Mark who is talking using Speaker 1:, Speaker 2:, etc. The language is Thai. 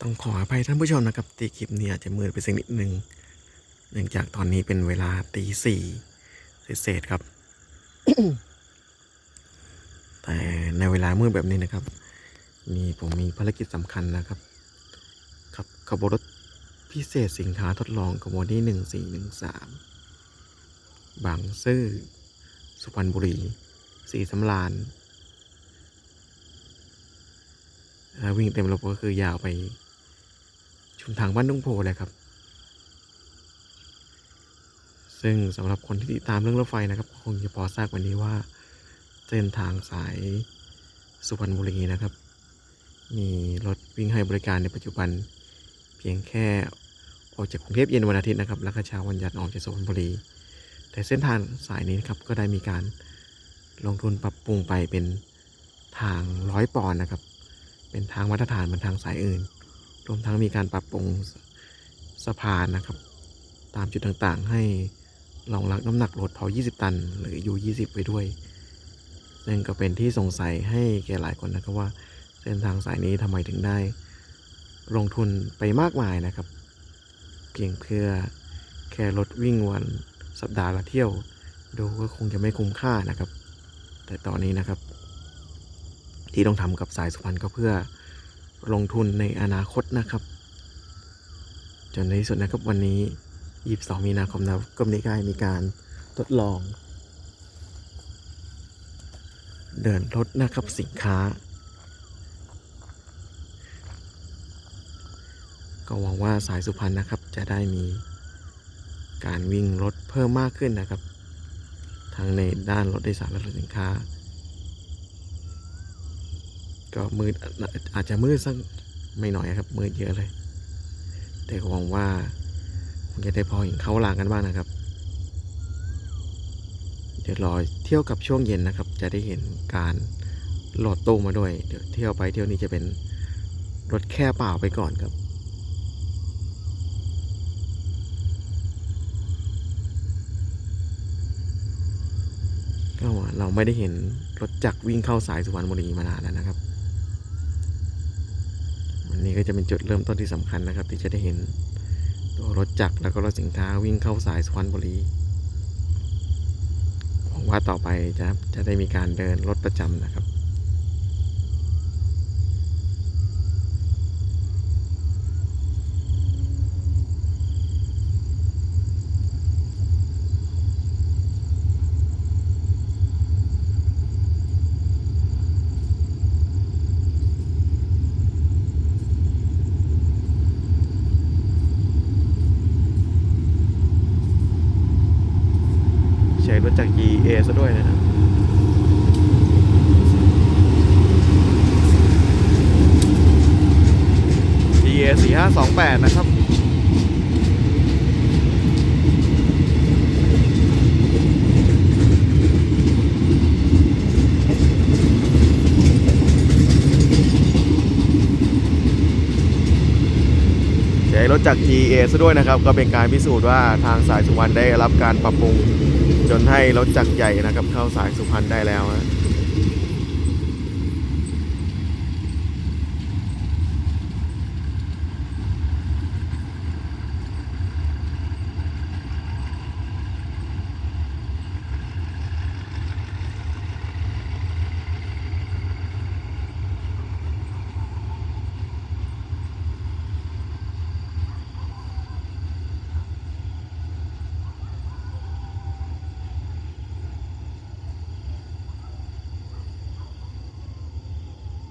Speaker 1: ต้องขออภัยท่านผู้ชมนะครับที่คลิปนี้อาจจะมืดไปสักนิดหนึ่งเนื่องจากตอนนี้เป็นเวลาตีสี่เศษครับ แต่ในเวลามืดแบบนี้นะครับ มีผมมีภารกิจสำคัญนะครับขับขบวนรถพิเศษสินค้าทดลองขบวนที่หนึ่งสี่หนึ่งสามบางซื่อสุพรรณบุรีสีสำรานวิ่งเต็มระบบก็คือยาวไป ทางบ้านนุ่งโพเลยครับ ซึ่งสำหรับคนที่ติดตามเรื่องรถไฟนะครับคงจะพอทราบวันนี้ว่าเส้นทางสายสุพรรณบุรีนะครับ มีรถวิ่งให้บริการในปัจจุบัน เพียงแค่ออกจากกรุงเทพเย็นวันอาทิตย์นะครับ แล้วก็เช้าวันหยัดออกจากสุพรรณบุรี แต่เส้นทางสายนี้นะครับก็ได้มีการลงทุนปรับปรุงไปเป็นทางร้อยปอนด์นะครับ เป็นทางมาตรฐานเหมือนทางสายอื่น รวมทั้งมีการปรับปรุงสะพานนะครับ ตามจุดต่างๆ ให้รองรับน้ำหนักรถพอ20 ตัน หรือยู20 ไปด้วย ซึ่งก็เป็นที่สงสัยให้แก่หลายคนนะครับว่า เส้นทางสายนี้ทำไมถึงได้ ลงทุนไปมากมายนะครับ เพียงเพื่อแค่รถวิ่งวันสัปดาห์ละเที่ยว ดูก็คงจะไม่คุ้มค่านะครับ แต่ตอนนี้นะครับ ที่ต้องทำกับสายสุพรรณก็เพื่อ ลงทุนในอนาคตนะครับ จนในที่สุดนะครับวันนี้ 22 มีนาคมนะก็มีการมีการทดลอง เดินรถนะครับสินค้า ก็หวังว่าสายสุพรรณนะครับจะได้มีการวิ่งรถเพิ่มมากขึ้นนะครับ ทั้งในด้านรถโดยสารและรถสินค้า ก็มืดอาจจะมืดสักไม่หน่อยครับ มืดเยอะเลย แต่ก็หวังว่าคงจะได้พอเห็นเขาลางกันบ้างนะครับ เดี๋ยวรอเที่ยวกับช่วงเย็นนะครับ จะได้เห็นการโหลดตู้มาด้วย เดี๋ยวเที่ยวไปเที่ยวนี้จะเป็นรถแค่เปล่าไปก่อนครับก็เราไม่ได้เห็นรถจักรวิ่งเข้าสายสุพรรณบุรีมานานแล้วนะครับันนี้ก็จะเป็นจุดเริ่มต้นที่สำคัญนะครับ ที่จะได้เห็นตัวรถจักรแล้วก็รถสินค้าวิ่งเข้าสายสุพรรณบุรีหวังว่าต่อไปจะจะได้มีการเดินรถประจำนะครับ ซะด้วยนะครับ GA 4528นะครับใช้รถจาก GA ซะด้วยนะครับ ก็เป็นการพิสูจน์ว่าทางสายสุวรรณได้รับการปรับปรุง จนให้รถจักรใหญ่นะครับเข้าสายสุพรรณได้แล้วนะ